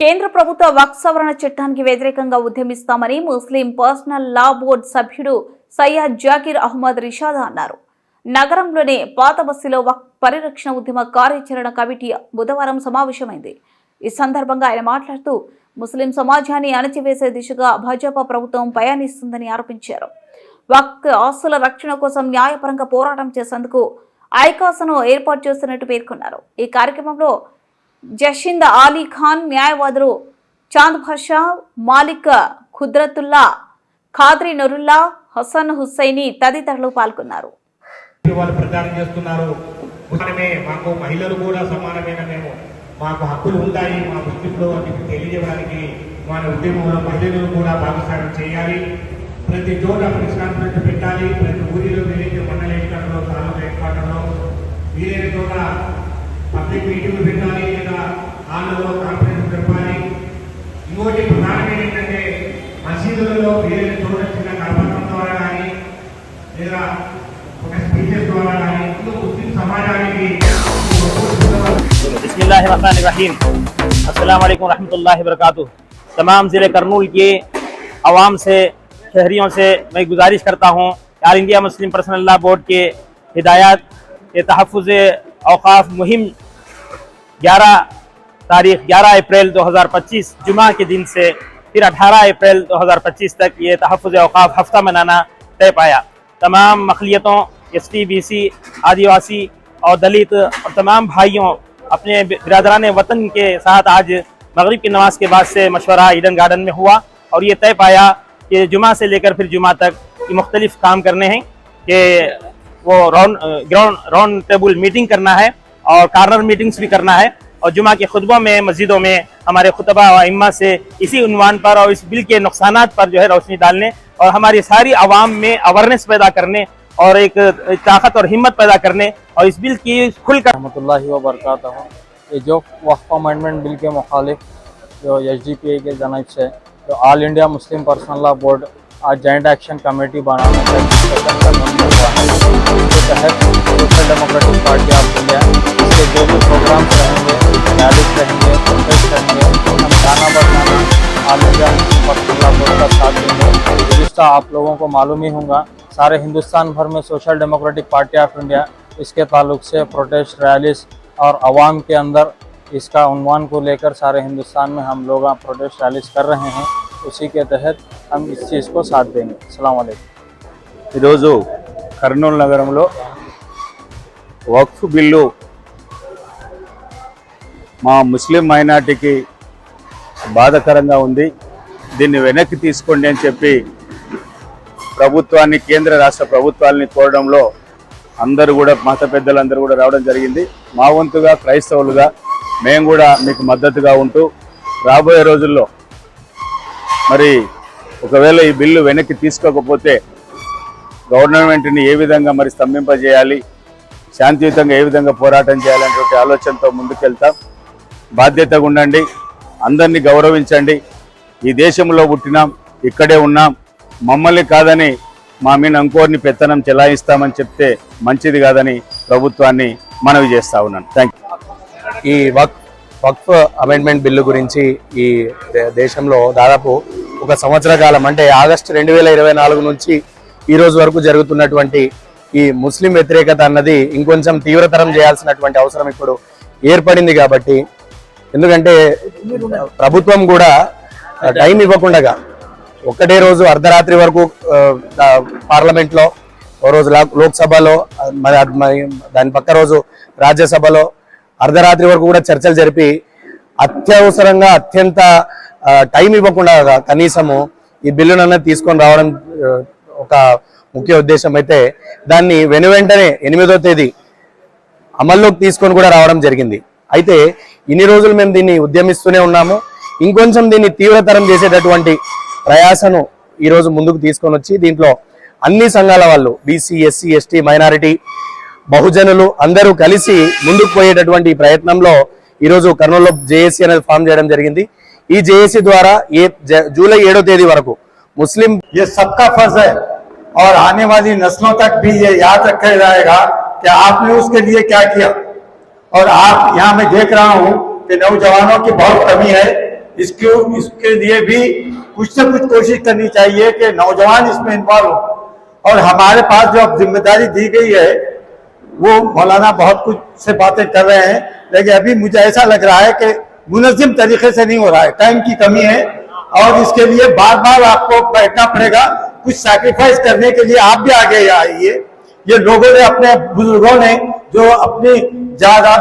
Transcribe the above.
కేంద్ర ప్రభుత్వ వక్ సవరణ చట్టానికి వ్యతిరేకంగా ఉద్యమిస్తామని ముస్లిం పర్సనల్ లా బోర్డు సభ్యుడు సయ్యద్ జాకీర్ అహ్మద్ రిషాదా అన్నారు. నగరంలోనే పాత బస్సులో వక్ పరిరక్షణ ఉద్యమ కార్యాచరణ కమిటీ బుధవారం సమావేశమైంది. ఈ సందర్భంగా ఆయన మాట్లాడుతూ ముస్లిం సమాజాన్ని అణచివేసే దిశగా భాజపా ప్రభుత్వం పయనిస్తుందని ఆరోపించారు. వక్ ఆస్తుల రక్షణ కోసం న్యాయపరంగా పోరాటం చేసేందుకు ఐకాసను ఏర్పాటు చేస్తున్నట్టు పేర్కొన్నారు. ఈ కార్యక్రమంలో జషింద్ ఆలీ ఖాన్ న్యాయవాదులు చాంద్ భాషా మాలిక్ ఖుద్రతుల్లా ఖాద్రి నరుల్లా హసన్ హుస్సైని తదితరులు పాల్గొన్నారు. వాళ్ళు ప్రచారం చేస్తున్నారు. సమానమే మాకు మహిళలు కూడా సమానమైన మేము? మాకు హక్కులు ఉంటాయి మా ముస్లింలు అని తెలియజేయడానికి మన ఉద్యమంలో మహిళలు కూడా భాగస్వామ్యం చేయాలి. ప్రతి చోట ప్రెస్ కాన్ఫరెన్స్ పెట్టాలి. ప్రతి ఊరిలో వీలైతే మండల ఏర్పాటులో తాలూకా ఏర్పాటులో వీలైన చోట పబ్లిక్ మీటింగ్లు పెట్టాలి. ఆంధ్రలో చెప్పాలి ఇంకోటి ప్రధానంగా ఏంటంటే మసీదులలో వేరే చోట చిన్న ద్వారా కానీ، లేదా ఒక స్పీచెస్ ద్వారా కానీ ముస్లిం సమాజానికి بسم اللہ الرحمن الرحیم السلام علیکم ورحمۃ اللہ وبرکاتہ تمام ضلع کرنول کے عوام سے شہریوں سے میں گزارش کرتا ہوں آل انڈیا مسلم پرسنل اللہ بورڈ کے ہدایات کے تحفظ اوقاف مہم گیارہ تاریخ گیارہ اپریل دو ہزار پچیس، جمعہ کے دن سے پھر اٹھارہ اپریل دو ہزار پچیس تک یہ تحفظ اوقاف ہفتہ منانا طے پایا۔ تمام مخلیتوں، ایس ٹی، بی سی، آدیواسی اور دلت اور تمام بھائیوں اپنے برادران وطن کے ساتھ آج مغرب کی نماز کے بعد سے مشورہ ایڈن گارڈن میں ہوا اور یہ طے پایا کہ جمعہ سے لے کر پھر جمعہ تک یہ مختلف کام کرنے ہیں کہ وہ راؤنڈ گراؤنڈ راؤنڈ ٹیبل میٹنگ کرنا ہے اور کارنر میٹنگز بھی کرنا ہے۔ اور جمعہ کے خطبوں میں، مسجدوں میں ہمارے خطبہ و امہ سے اسی عنوان پر اور اس بل کے نقصانات پر جو ہے روشنی ڈالنے اور ہماری ساری عوام میں اویرنیس پیدا کرنے اور ایک طاقت اور ہمت پیدا کرنے اور اس بل کی کھل کر رحمۃ اللہ وبرکاتہ۔ یہ جو وقف امینڈمنٹ بل کے مخالف جو ایچ ڈی پی اے کے جانب سے جو آل انڈیا مسلم پرسنل لا بورڈ آج جوائنٹ ایکشن کمیٹی بنانا ہے۔ देंगे गुजश्ता आप लोगों को मालूम ही होगा सारे हिंदुस्तान भर में social democratic party of India इसके ताल्लुक से प्रोटेस्ट रैलीज और आवाम के अंदर इसका उन्वान को लेकर सारे हिंदुस्तान में हम लोग प्रोटेस्ट रैलीज कर रहे हैं उसी के तहत हम इस चीज़ को साथ देंगे अस्सलाम वालेकुम ఈరోజు కర్నూలు నగరంలో వక్ఫ్ బిల్లు మా ముస్లిం మైనార్టీకి బాధకరంగా ఉంది దీన్ని వెనక్కి తీసుకోండి అని చెప్పి ప్రభుత్వాన్ని కేంద్ర రాష్ట్ర ప్రభుత్వాలని కోరడంలో అందరూ కూడా మత పెద్దలందరూ కూడా రావడం జరిగింది. మా వంతుగా క్రైస్తవులుగా మేము కూడా మీకు మద్దతుగా ఉంటూ రాబోయే రోజుల్లో మరి ఒకవేళ ఈ బిల్లు వెనక్కి తీసుకోకపోతే గవర్నమెంట్ని ఏ విధంగా మరి స్తంభింపజేయాలి శాంతియుతంగా ఏ విధంగా పోరాటం చేయాలనేటువంటి ఆలోచనతో ముందుకెళ్తాం. బాధ్యతగా ఉండండి అందరినీ గౌరవించండి. ఈ దేశంలో పుట్టినాం ఇక్కడే ఉన్నాం. మమ్మల్ని కాదని మా మీద ఇంకోరిని పెత్తనం చెలాయిస్తామని చెప్తే మంచిది కాదని ప్రభుత్వాన్ని మనవి చేస్తా ఉన్నాను. థ్యాంక్ ఈ వక్ వక్ఫ్ అమెండ్మెంట్ బిల్లు గురించి ఈ దే- దేశంలో దాదాపు ఒక సంవత్సర కాలం అంటే ఆగస్టు రెండు వేల ఇరవై నాలుగు నుంచి ఈ రోజు వరకు జరుగుతున్నటువంటి ఈ ముస్లిం వ్యతిరేకత అన్నది ఇంకొంచెం తీవ్రతరం చేయాల్సినటువంటి అవసరం ఇప్పుడు ఏర్పడింది కాబట్టి ఎందుకంటే ప్రభుత్వం కూడా టైం ఇవ్వకుండా ఒకటే రోజు అర్ధరాత్రి వరకు పార్లమెంట్లో ఓ రోజు లోక్సభలో మరి మరి దాని పక్క రోజు రాజ్యసభలో అర్ధరాత్రి వరకు కూడా చర్చలు జరిపి అత్యవసరంగా అత్యంత టైం ఇవ్వకుండా కనీసము ఈ బిల్లునన్న తీసుకొని రావడం ఒక ముఖ్య ఉద్దేశం అయితే దాన్ని వెను వెంటనే ఎనిమిదో తేదీ అమల్లోకి తీసుకొని కూడా రావడం జరిగింది. అయితే ఇన్ని రోజులు మేము దీన్ని ఉద్యమిస్తూనే ఉన్నాము. ఇంకొంచెం దీన్ని తీవ్రతరం చేసేటటువంటి ప్రయాసను ఈ రోజు ముందుకు తీసుకొని వచ్చి దీంట్లో అన్ని సంఘాల వాళ్ళు బీసీ ఎస్సీ ఎస్టీ మైనారిటీ బహుజనులు అందరూ కలిసి ముందుకు పోయేటటువంటి ఈ ప్రయత్నంలో ఈరోజు కర్నూలులో జేఏసీ అనేది ఫామ్ చేయడం జరిగింది ఈ జేఏసీ ద్వారా ఏ జ- జూలై ఏడో తేదీ వరకు ముస్లిం ये सबका फर्ज है और आने वाली नस्लों तक भी ये याद रखा जाएगा कि आपने उसके लिए क्या किया और आप यहाँ मैं देख रहा हूँ कि नौजवानों की बहुत कमी है اس کے اس کے لیے بھی کچھ سے کچھ کوشش کرنی چاہیے کہ نوجوان اس میں انوالو ہو اور ہمارے پاس جو اب ذمہ داری دی گئی ہے، وہ مولانا بہت کچھ سے باتیں کر رہے ہیں، لیکن ابھی مجھے ایسا لگ رہا ہے کہ منظم طریقے سے نہیں ہو رہا ہے۔ ٹائم کی کمی ہے اور اس کے لیے بار بار آپ کو بیٹھنا پڑے گا۔ کچھ سیکریفائز کرنے کے لیے آپ بھی آگے آئیے۔ یہ لوگوں نے، اپنے بزرگوں نے جو اپنی جائیداد